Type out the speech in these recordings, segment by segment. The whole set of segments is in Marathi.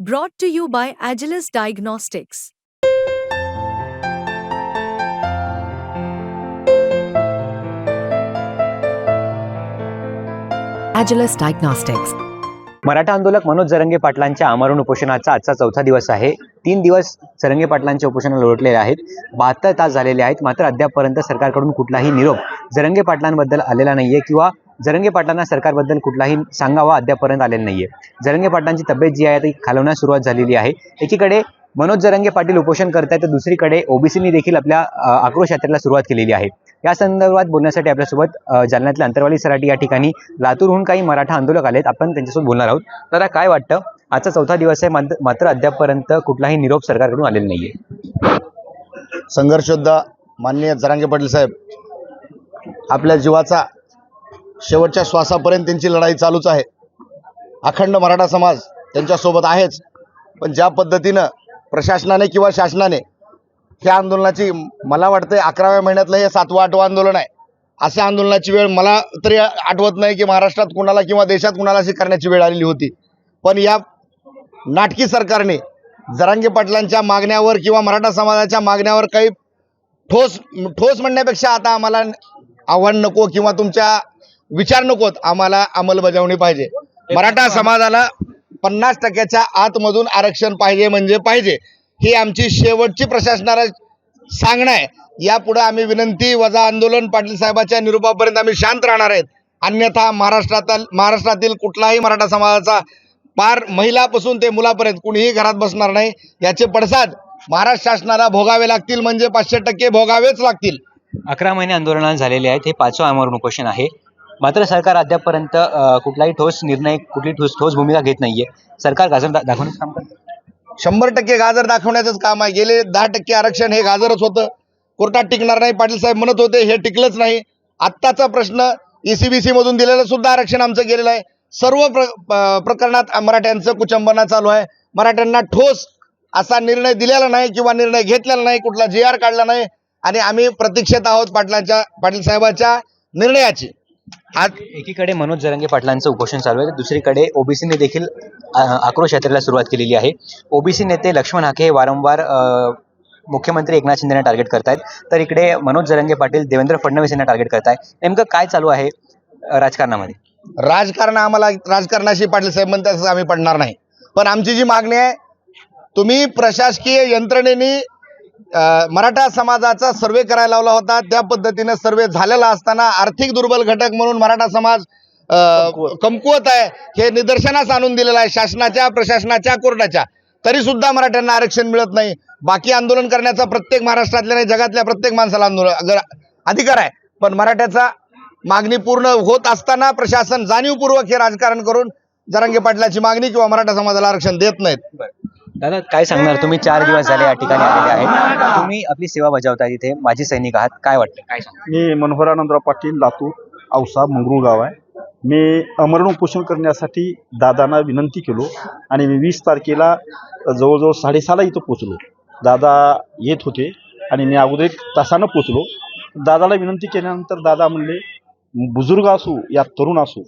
Brought to you by Agilis Diagnostics. Agilis Diagnostics. Maratha आंदोलक मनोज जरंगे पाटलांच्या आमरण उपोषणाचा आजचा चौथा दिवस आहे तीन दिवस जरंगे पाटलांच्या उपोषणाला लोटलेले आहेत बहात्तर तास झालेले आहेत मात्र अद्यापपर्यंत सरकारकडून कुठलाही निरोप जरंगे पाटलांबद्दल आलेला नाहीये किंवा जरंगे पाटलांना सरकारबद्दल कुठलाही सांगावा अद्यापर्यंत आलेला नाहीये. जरंगे पाटलांची तब्येत जी आहे ती खालवण्यास सुरुवात झालेली आहे. एकीकडे मनोज जरंगे पाटील उपोषण करतायत तर दुसरीकडे ओबीसीनी देखील आपल्या आक्रोश यात्रेला सुरुवात केलेली आहे. या संदर्भात बोलण्यासाठी आपल्यासोबत जालन्यातल्या अंतरवाली सराटी या ठिकाणी लातूरहून काही मराठा आंदोलक आलेत. आपण त्यांच्यासोबत बोलणार आहोत. तर काय वाटतं? आजचा चौथा दिवस आहे मात्र- अद्यापपर्यंत कुठलाही निरोप सरकारकडून आलेला नाहीये. संघर्ष योद्धा माननीय जरांगे पाटील साहेब आपल्या जीवाचा शेवटच्या श्वासापर्यंत त्यांची लढाई चालूच आहे. अखंड मराठा समाज त्यांच्यासोबत आहेच. पण ज्या पद्धतीनं प्रशासनाने किंवा शासनाने ह्या आंदोलनाची मला वाटतं अकराव्या महिन्यातलं हे सातवं आठवं आंदोलन आहे. अशा आंदोलनाची वेळ मला तरी आठवत नाही की महाराष्ट्रात कुणाला किंवा देशात कुणाला अशी करण्याची वेळ आलेली होती. पण या नाटकी सरकारने जरांगे पाटलांच्या मागण्यावर किंवा मराठा समाजाच्या मागण्यावर काही ठोस ठोस म्हणण्यापेक्षा आता आम्हाला आव्हान नको किंवा तुमच्या विचार नकोत आम्हाला अंमलबजावणी पाहिजे. मराठा समाजाला पन्नास टक्क्याच्या आतमधून आरक्षण पाहिजे म्हणजे पाहिजे. ही आमची शेवटची प्रशासनाला सांगणं आहे. यापुढे आम्ही विनंती वजा आंदोलन पाटील साहेबाच्या निरोपापर्यंत आम्ही शांत राहणार आहेत. अन्यथा महाराष्ट्रातील महाराष्ट्रातील कुठलाही मराठा समाजाचा पार महिलापासून ते मुलापर्यंत कुणीही घरात बसणार नाही. याचे पडसाद महाराष्ट्र शासनाला भोगावे लागतील म्हणजे पाचशे टक्के भोगावेच लागतील. अकरा महिने आंदोलन झालेले आहेत हे पाचवं आमरण उपोषण आहे. मात्र सरकार अद्यापपर्यंत कुठलाही ठोस निर्णय कुठली ठोस ठोस भूमिका घेत नाहीये. सरकार गाजर दा- दाखवण्याचं काम करत. शंभर टक्के गाजर दाखवण्याचंच काम आहे. गेले दहा टक्के आरक्षण हे गाजरच होतं. कोर्टात टिकणार नाही पाटील साहेब म्हणत होते हे टिकलंच नाही. आत्ताचा प्रश्न ईसीबीसी मधून दिलेलं सुद्धा आरक्षण आमचं गेलेलं आहे. सर्व प्र प- प्रकरणात मराठ्यांचं कुचंबना चालू आहे. मराठ्यांना ठोस असा निर्णय दिलेला नाही किंवा निर्णय घेतलेला नाही कुठला जी आर काढला नाही. आणि आम्ही प्रतीक्षेत आहोत पाटलांच्या पाटील साहेबाच्या निर्णयाची. आज एकीकडे मनोज जरंगे पाटलांचं उपोषण चालू आहे तर दुसरीकडे ओबीसीने देखील आक्रोश यात्रेला सुरुवात केलेली आहे. ओबीसी नेते लक्ष्मण हाके हे वारंवार मुख्यमंत्री एकनाथ शिंदेना टार्गेट करतायत. तर इकडे मनोज जरंगे पाटील देवेंद्र फडणवीस यांना टार्गेट करताय नेमकं काय चालू आहे राजकारणामध्ये? राजकारण आम्हाला राजकारणाशी पाटील साहेब म्हणतात आम्ही पडणार नाही. पण आमची जी मागणी आहे तुम्ही प्रशासकीय यंत्रणेने मराठा समाजाचा सर्वे करायला लावला होता. त्या पद्धतीने सर्वे झालेला असताना आर्थिक दुर्बल घटक म्हणून मराठा समाज कमकुवत. आहे. हे निदर्शनास आणून दिलेलं आहे शासनाच्या प्रशासनाच्या कोर्टाच्या. तरी सुद्धा मराठ्यांना आरक्षण मिळत नाही. बाकी आंदोलन करण्याचा प्रत्येक महाराष्ट्रातल्या नाही जगातल्या प्रत्येक माणसाला आंदोलन अधिकार आहे. पण मराठ्याचा मागणी पूर्ण होत असताना प्रशासन जाणीवपूर्वक हे राजकारण करून जरांगे पाटलाची मागणी किंवा मराठा समाजाला आरक्षण देत नाहीत. दादा काय सांगणार? तुम्ही चार दिवस झाले या ठिकाणी आलेले आहेत. तुम्ही आपली सेवा बजावता तिथे. माझे सैनिक आहात. काय वाटतं? काय सांगणार? मी मनोहर आनंदराव पाटील लातूर औसा मंगरूळ गाव आहे. मी अमरण उपोषण करण्यासाठी दादांना विनंती केलो आणि मी वीस तारखेला जवळजवळ साडेसहाला इथं पोचलो दादा येत होते आणि मी अगोदर एक तासानं पोचलो दादाला विनंती केल्यानंतर दादा म्हणले बुजुर्ग असू या तरुण असू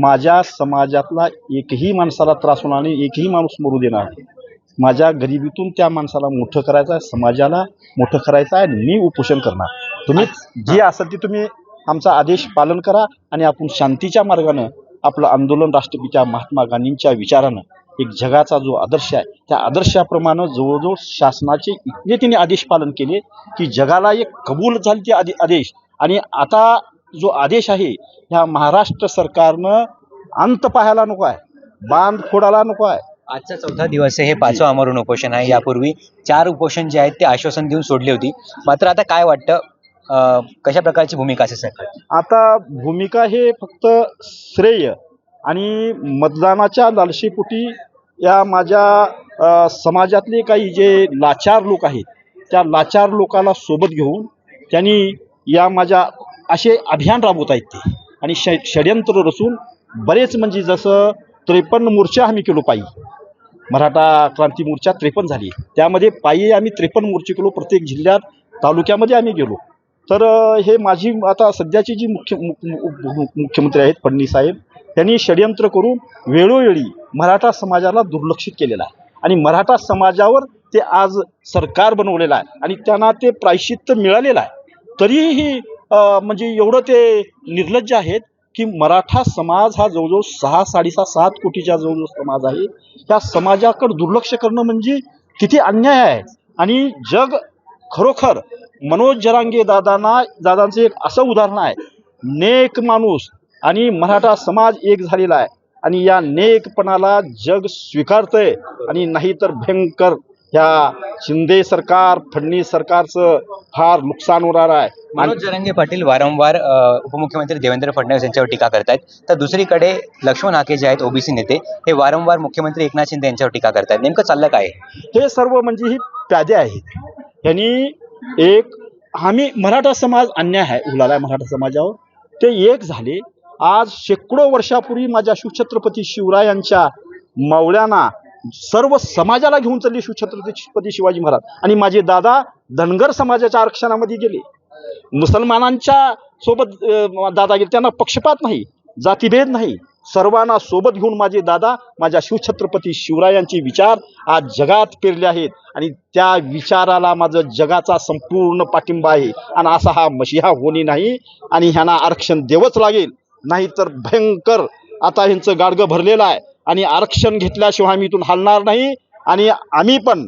माझ्या समाजातला एकही माणसाला त्रास होणार नाही एकही माणूस मरू देणार नाही. माझ्या गरिबीतून त्या माणसाला मोठं करायचं आहे समाजाला मोठं करायचं आहे आणि मी उपोषण करणार. तुम्ही जे असेल ते तुम्ही आमचा आदेश पालन करा आणि आपण शांतीच्या मार्गानं आपलं आंदोलन राष्ट्रपित्या महात्मा गांधींच्या विचारानं एक जगाचा जो आदर्श आहे त्या आदर्शाप्रमाणे जवळजवळ शासनाचे इतके तिने आदेश पालन केले की जगाला एक कबूल झाले ते आदे आदेश. आणि आता जो आदेश आहे ह्या महाराष्ट्र सरकारनं अंत पाहायला नको आहे बांध फोडायला नको आहे. आजचा चौथा दिवस आहे हे पाचवं आमरण उपोषण आहे. यापूर्वी चार उपोषण जे आहेत ते आश्वासन देऊन सोडली होती. मात्र आता काय वाटतं? अं, कशा प्रकारची भूमिका असेल सरकार आता भूमिका हे फक्त श्रेय आणि मतदानाच्या लालशीपोटी या माझ्या अ, समाजातले काही जे लाचार लोक आहेत त्या लाचार लोकाला सोबत घेऊन त्यांनी या माझ्या असे अभियान राबवत आहेत ते. आणि ष षडयंत्र रचून बरेच म्हणजे जसं त्रेपन्न मोर्चा आम्ही केलो पायी. मराठा क्रांती मोर्चा त्रेपन्न झाली. त्यामध्ये पायी आम्ही त्रेपन्न मोर्चे केलो प्रत्येक जिल्ह्यात तालुक्यामध्ये आम्ही गेलो. तर हे माझी आता सध्याची जी मुख्य मु- मुख्यमंत्री आहेत फडणवीस साहेब त्यांनी षडयंत्र करून वेळोवेळी मराठा समाजाला दुर्लक्षित केलेलं आहे. आणि मराठा समाजावर ते आज सरकार बनवलेलं आहे आणि त्यांना ते प्रायश्चित्त मिळालेलं आहे. तरीही म्हणजे एवढं ते निर्लज्ज आहेत की मराठा समाज हा जवळजवळ सहा साडेसहा सात कोटीच्या जवळजवळ समाज आहे. त्या समाजाकडे दुर्लक्ष करणं म्हणजे किती अन्याय आहे. आणि जग खरोखर मनोज जरांगे दादांना दादांचं एक असं उदाहरण आहे. नेक माणूस आणि मराठा समाज एक झालेला आहे. आणि या नेकपणाला जग स्वीकारतंय. आणि नाहीतर भयंकर ह्या शिंदे सरकार फडणवीस सरकारचं फार नुकसान होणार आहे. मनोज जरंगे पाटील वारंवार उपमुख्यमंत्री देवेंद्र फडणवीस यांच्यावर टीका करतायत तर दुसरीकडे लक्ष्मण हाके जे आहेत ओबीसी नेते हे वारंवार मुख्यमंत्री एकनाथ शिंदे यांच्यावर टीका करतायत नेमकं चाललं काय? हे सर्व म्हणजे ही प्यादे आहेत. यांनी एक आम्ही मराठा समाज अन्याय आहे उलाला मराठा समाजावर. ते एक झाले. आज शेकडो वर्षापूर्वी माझ्या शिवछत्रपती शिवरायांच्या मावळ्यांना सर्व समाजाला घेऊन चालले शिवछत्रपती शिवाजी महाराज. आणि माझे दादा धनगर समाजाच्या आरक्षणामध्ये गेले. मुसलमानांच्या सोबत दादा गेले. त्यांना पक्षपात नाही जातीभेद नाही. सर्वांना सोबत घेऊन माझे दादा माझ्या शिवछत्रपती शिवरायांचे विचार आज जगात पेरले आहेत. आणि त्या विचाराला माझं जगाचा संपूर्ण पाठिंबा आहे. आणि असा हा मशिहा होणे नाही. आणि ह्यांना आरक्षण देवच लागेल. नाहीतर भयंकर आता ह्यांचं गाडगं भरलेलं आहे. आणि आरक्षण घेतल्याशिवाय आम्ही इथून हलणार नाही. आणि आम्ही पण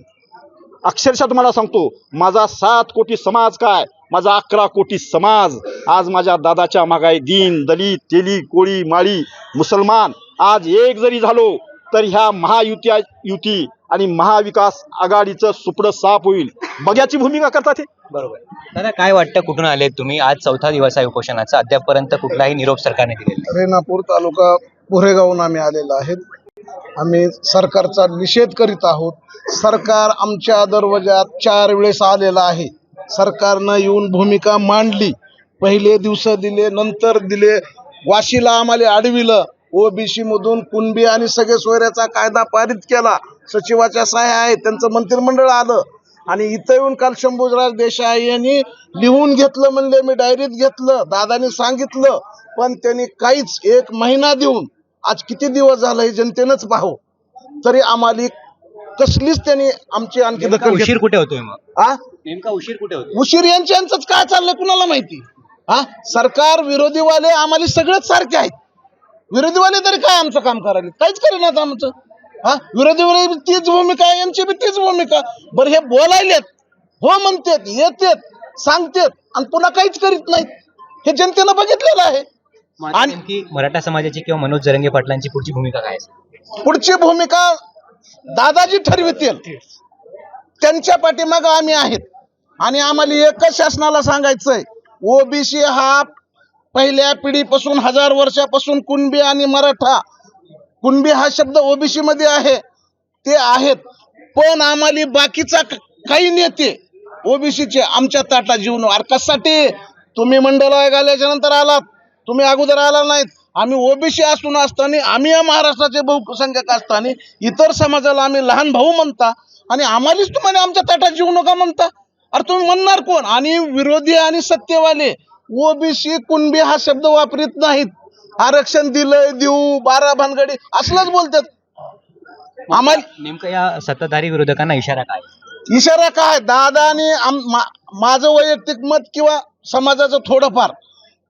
अक्षरशः तुम्हाला सांगतो माझा सात कोटी समाज काय? माझा अकरा कोटी समाज. आज माझ्या दादाच्या मागाय दीन दलित तेली कोळी माळी मुसलमान आज एक जरी झालो तर ह्या महायुती युती आणि महाविकास आघाडीचं सुपडं साफ होईल. बघ्याची भूमिका करतात हे. बरोबर. दादा काय वाटतं कुठून आले तुम्ही? आज चौथा दिवस आहे उपोषणाचा. अद्यापपर्यंत कुठलाही निरोप सरकारने दिलेला. रेणापूर तालुका बोरेगावहून आम्ही आलेलो आहेत. आम्ही सरकारचा निषेध करीत आहोत. सरकार आमच्या दरवाजात चार वेळेस आलेलं आहे. सरकारनं येऊन भूमिका मांडली. पहिले दिवस दिले नंतर दिले. वाशीला आम्हाला अडविलं ओबीसी मधून कुणबी आणि सगळे सोयऱ्याचा कायदा पारित केला. सचिवाच्या सहाय्या आहेत त्यांचं मंत्रिमंडळ आलं. आणि इथं येऊन काल शंभूराज देसाई यांनी लिहून घेतलं म्हणले मी डायरीत घेतलं दादानी सांगितलं. पण त्यांनी काहीच एक महिना देऊन आज किती दिवस झालं हे जनतेनंच पाहू तरी आम्हाला कसलीच त्यांनी आमची आणखी दखल उशीर कुठे होतोय मग? आ? नेमका उशीर कुठे होतोय? उशीर यांच्या यांचंच काय चाललंय कुणाला माहिती? हा सरकार विरोधीवाले आम्हाला सगळेच सारखे आहेत. विरोधीवाले तरी काय आमचं काम करायला? काहीच करेनात आमचं. हा विरोधीवाले बी तीच भूमिका आहे, यांची बी तीच भूमिका. बरं हे बोलायलेत हो म्हणतेत येतेत सांगतेत आणि पुन्हा काहीच करीत नाहीत. हे जनतेनं बघितलेलं आहे. आणि- नेमकी मराठा समाजाची किंवा मनोज जरंगे पाटलांची पुढची भूमिका काय असेल? पुढची भूमिका दादाजी ठरवितील. त्यांच्या पाठीमागं आम्ही आहेत. आणि आम्हाला एकच शासनाला सांगायचंय ओबीसी हा पहिल्या पिढीपासून हजार वर्षापासून कुणबी आणि मराठा कुणबी हा शब्द ओबीसी मध्ये आहे ते आहेत. पण आम्हाला बाकीचा काही नेते ओबीसीचे आमच्या ताटात जीवन अरकासाठी तुम्ही मंडळ आल्याच्यानंतर आलात. तुम्ही अगोदर आला नाहीत. आम्ही ओबीसी असून असताना आम्ही या महाराष्ट्राचे बहुसंख्यक असताना इतर समाजाला आम्ही लहान भाऊ म्हणता आणि आम्हालाच तुम्हाला आमच्या ताटात जीव नका म्हणता. अरे तुम्ही म्हणणार कोण? आणि विरोधी आणि सत्यवाले ओबीसी कुणबी हा शब्द वापरीत नाहीत. आरक्षण दिलंय देऊ बारा भानगडी असलंच बोलतात. आम्हाला नेमकं या सत्ताधारी विरोधकांना इशारा काय? इशारा काय? दादाने आम- मा- माझं वैयक्तिक मत किंवा समाजाचं थोडंफार.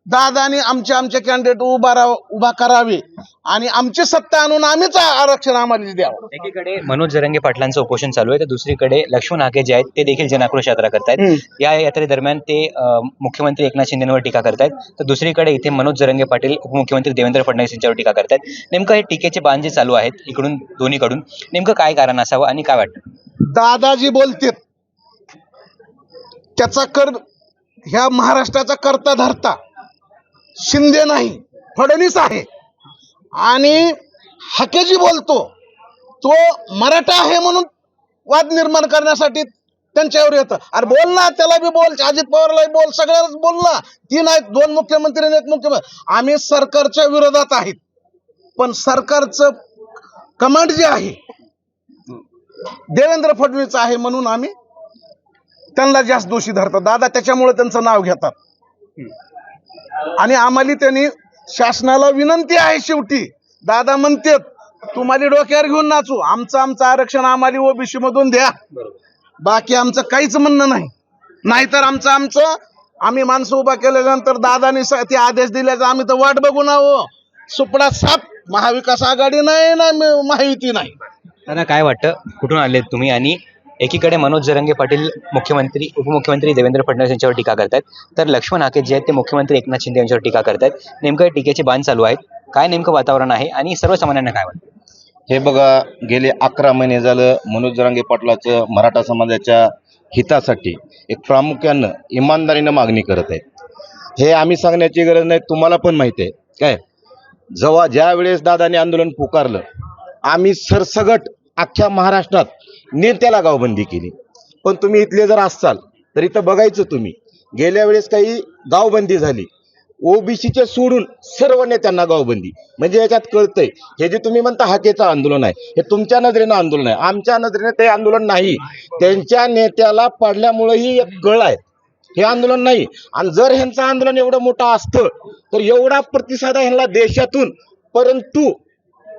दादाने आमचे आमचे कॅन्डिडेट उभा राव उभा करावे. आणि आमची सत्ता आणून आम्हीच आरक्षण आम्हाला द्यावं. एकीकडे मनोज जरंगे पाटलांचं उपोषण चालू आहे तर दुसरीकडे लक्ष्मण हाके जे आहेत ते देखील जनआक्रोश यात्रा करतायत. या यात्रेदरम्यान ते मुख्यमंत्री एकनाथ शिंदेवर टीका करतायत. तर दुसरीकडे इथे मनोज जरंगे पाटील उपमुख्यमंत्री देवेंद्र फडणवीस यांच्यावर टीका करतायत. नेमकं हे टीकेचे बाण जे चालू आहेत इकडून दोन्हीकडून. नेमकं काय कारण असावं आणि काय वाटतं? दादाजी बोलतेत त्याचा कर ह्या महाराष्ट्राचा करता धरता शिंदे नाही फडणवीस आहे. आणि हकेजी बोलतो तो मराठा आहे म्हणून वाद निर्माण करण्यासाठी त्यांच्यावर येतं. अरे बोल ना त्याला बी बोल अजित पवारला बोल सगळ्यालाच बोल ना. तीन आहेत दोन मुख्यमंत्री आणि एक मुख्यमंत्री. आम्ही सरकारच्या विरोधात आहेत. पण सरकारचं कमांड जे आहे देवेंद्र फडणवीस आहे म्हणून आम्ही त्यांना जास्त दोषी धरतात दादा त्याच्यामुळे त्यांचं नाव घेतात. आणि आम्हाला त्यांनी शासनाला विनंती आहे शेवटी. दादा म्हणतेत तुम्हाला डोक्यावर घेऊन नाचू. आमचं आमचं आरक्षण आम्हाला ओबीसी मधून द्या. बाकी आमचं काहीच म्हणणं नाही. नाहीतर आमचं आमचं आम्ही माणसं उभा केल्यानंतर दादानी ते आदेश दिल्याचा आम्ही तर वाट बघू ना हो सुपडा साप महाविकास आघाडी नाही ना महायुती नाही. त्यांना काय वाटतं? कुठून आलेत तुम्ही आणि एकीकडे मनोज जरंगे पाटील मुख्यमंत्री उपमुख्यमंत्री देवेंद्र फडणवीस यांच्यावर टीका करतात तर लक्ष्मण हाके जे आहेत ते मुख्यमंत्री एकनाथ शिंदे यांच्यावर टीका करतात नेमकं हे टीकेचे बांध चालू आहेत. काय नेमकं वातावरण आहे आणि सर्वसामान्यांना काय वाटतं? हे बघा गेले अकरा महिने झालं मनोज जरांगे पाटलाचं मराठा समाजाच्या हितासाठी एक प्रामुख्यानं इमानदारीनं मागणी करत आहेत. हे आम्ही सांगण्याची गरज नाही तुम्हाला पण माहिती आहे. काय? जेव्हा ज्या वेळेस दादाने आंदोलन पुकारलं आम्ही सरसगट अख्ख्या महाराष्ट्रात नेत्याला गावबंदी केली. पण तुम्ही इथले जर असाल तर इथं बघायचं तुम्ही. गेल्या वेळेस काही गावबंदी झाली. ओबीसीचे सोडून सर्व नेत्यांना गावबंदी. म्हणजे याच्यात कळतंय हे जे तुम्ही म्हणता हाकेचं आंदोलन आहे हे तुमच्या नजरेनं आंदोलन आहे. आमच्या नजरेने ते आंदोलन नाही. त्यांच्या नेत्याला पडल्यामुळेही एक गळ आहे. हे आंदोलन नाही. आणि जर ह्यांचं आंदोलन एवढं मोठं असतं तर एवढा प्रतिसाद आहे ह्यांना देशातून. परंतु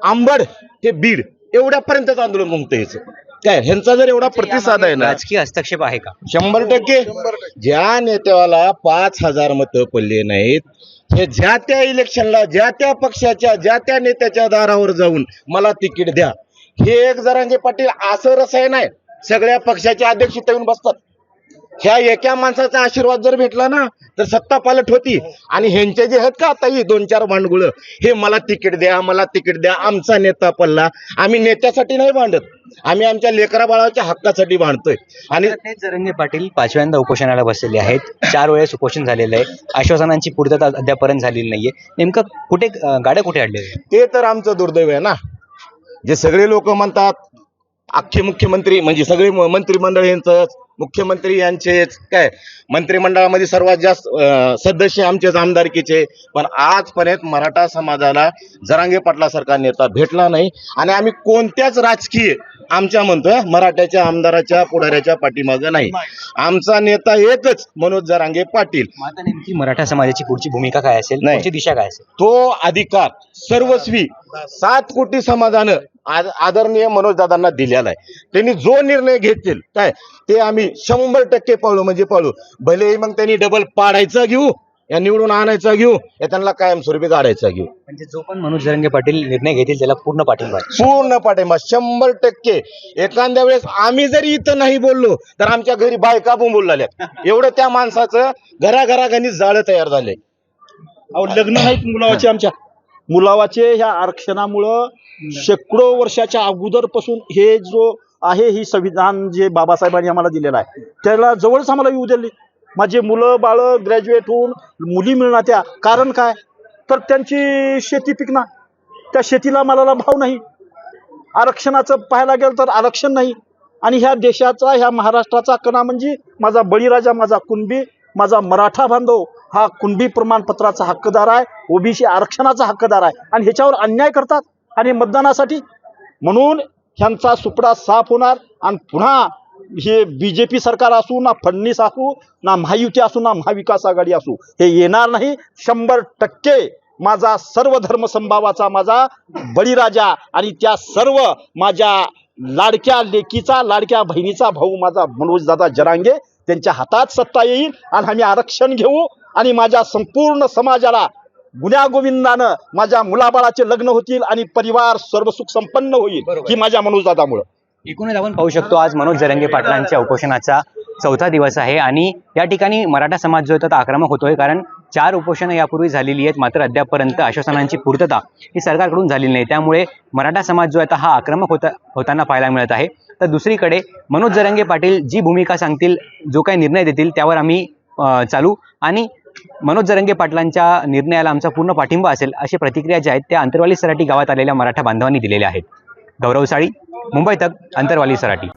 आंबड ते बीड एवढ्यापर्यंतच आंदोलन मुक्त यायचं काय ह्यांचा जर एवढा प्रतिसाद आहे ना राजकीय हस्तक्षेप आहे का? शंभर टक्के. ज्या नेत्याला पाच हजार मतं पडले नाहीत हे ज्या त्या इलेक्शनला ज्या त्या पक्षाच्या ज्या त्या नेत्याच्या दारावर जाऊन मला तिकीट द्या. हे एक जरांगे पाटील असं रसायन आहे. सगळ्या पक्षाचे अध्यक्ष येऊन बसतात. ह्या एका माणसाचा आशीर्वाद जर भेटला ना तर सत्ता पालट होती. आणि ह्यांचे जे आहेत का आता ही दोन चार भांडगुळ हे मला तिकीट द्या मला तिकीट द्या आमचा नेता पडला. आम्ही नेत्यासाठी नाही भांडत. आम्ही आमच्या लेकरा बाळाच्या हक्कासाठी भांडतोय. आणि जरंगे पाटील पाचव्यांदा उपोषणाला बसलेले आहेत. चार वेळेस उपोषण झालेलं आहे. आश्वासनांची पूर्तता अद्यापर्यंत झालेली नाहीये. नेमकं कुठे गाड्या कुठे आहेत? ते तर आमचं दुर्दैव आहे ना. जे सगळे लोक म्हणतात अख्खे मुख्यमंत्री म्हणजे सगळे मंत्रिमंडळ यांचंच मुख्यमंत्री यांचेच काय मंत्रिमंडळामध्ये सर्वात जास्त सदस्य आमचेच आमदारकीचे. पण आजपर्यंत मराठा समाजाला जरांगे पाटलासारखा नेता भेटला नाही. आणि आम्ही कोणत्याच राजकीय आमच्या म्हणतोय मराठ्याच्या आमदाराच्या पुढाऱ्याच्या पाठीमागं नाही. आमचा नेता एकच मनोज जरांगे पाटील. आता नेमकी मराठा समाजाची पुढची भूमिका काय असेल? नाही. दिशा काय असेल? तो अधिकार सर्वस्वी सात कोटी समाजानं आदरणीय मनोज दादांना दिलेला आहे. त्यांनी जो निर्णय घेतील काय? ते आम्ही शंभर टक्के पाळू म्हणजे पाळू. भलेही मग त्यांनी डबल पाडायचा घेऊ या निवडून आणायचा घेऊ या त्यांना कायमस्वरूपी काढायचा घेऊ. म्हणजे जो पण मनोज जरंगे पाटील निर्णय घेतील त्याला पूर्ण पाठिंबा. पूर्ण पाठिंबा शंभर टक्के. एखाद्या वेळेस आम्ही जरी इथं नाही बोललो तर आमच्या घरी बायका पण बोलल्या एवढं त्या माणसाचं घराघराघणी जाळं तयार झालंय. अहो लग्न नाहीत मुलावाचे आमच्या. मुलावाचे ह्या आरक्षणामुळं शेकडो वर्षाच्या अगोदरपासून हे जो आहे ही संविधान जे बाबासाहेबांनी आम्हाला दिलेलं आहे त्याला जवळच आम्हाला येऊ दिली. माझे मुलं बाळं ग्रॅज्युएट होऊन मुली मिळणार त्या. कारण काय? तर त्यांची शेती पिकणार. त्या शेतीला मालाला भाव नाही. आरक्षणाचं पाहायला गेलं तर आरक्षण नाही. आणि ह्या देशाचा ह्या महाराष्ट्राचा कणा म्हणजे माझा बळीराजा माझा कुणबी माझा मराठा बांधव हा कुणबी प्रमाणपत्राचा हक्कदार आहे ओबीसी आरक्षणाचा हक्कदार आहे. आणि ह्याच्यावर अन्याय करतात? आणि मतदानासाठी म्हणून ह्यांचा सुपडा साफ होणार आणि पुन्हा हे बी जे पी सरकार असू ना फडणीस असू ना महायुती असू ना महाविकास आघाडी असू हे येणार नाही. शंभर टक्के माझा सर्व धर्मसंभावाचा माझा बळीराजा आणि त्या सर्व माझ्या लाडक्या लेकीचा लाडक्या बहिणीचा भाऊ माझा मनोजदादा जरांगे त्यांच्या हातात सत्ता येईल आणि आम्ही आरक्षण घेऊ आणि माझ्या संपूर्ण समाजाला गुण्यागोविंदानं माझ्या मुलाबाळाचे लग्न होतील आणि परिवार सर्व सुख संपन्न होईल ही माझ्या मनोज दादामुळं एकूणच आपण पाहू शकतो आज मनोज जरंगे पाटलांच्या उपोषणाचा चौथा दिवस आहे आणि या ठिकाणी मराठा समाज जो आहे तो आक्रमक होतोय कारण चार उपोषणं यापूर्वी झालेली आहेत मात्र अद्यापपर्यंत आश्वासनांची पूर्तता ही सरकारकडून झालेली नाही. त्यामुळे मराठा समाज जो आहे हा आक्रमक होता होताना पाहायला मिळत आहे. तर दुसरीकडे मनोज जरंगे पाटील जी भूमिका सांगतील जो काही निर्णय देतील त्यावर आम्ही चालू. आणि मनोज जरंगे पाटलांच्या निर्णयाला आमचा पूर्ण पाठिंबा असेल अशी प्रतिक्रिया ज्या आहेत त्या अंतरवाली सराठी गावात आलेल्या मराठा बांधवांनी दिलेल्या आहेत. गौरवसाळी मुंबई तक अंतरवाली सराठी.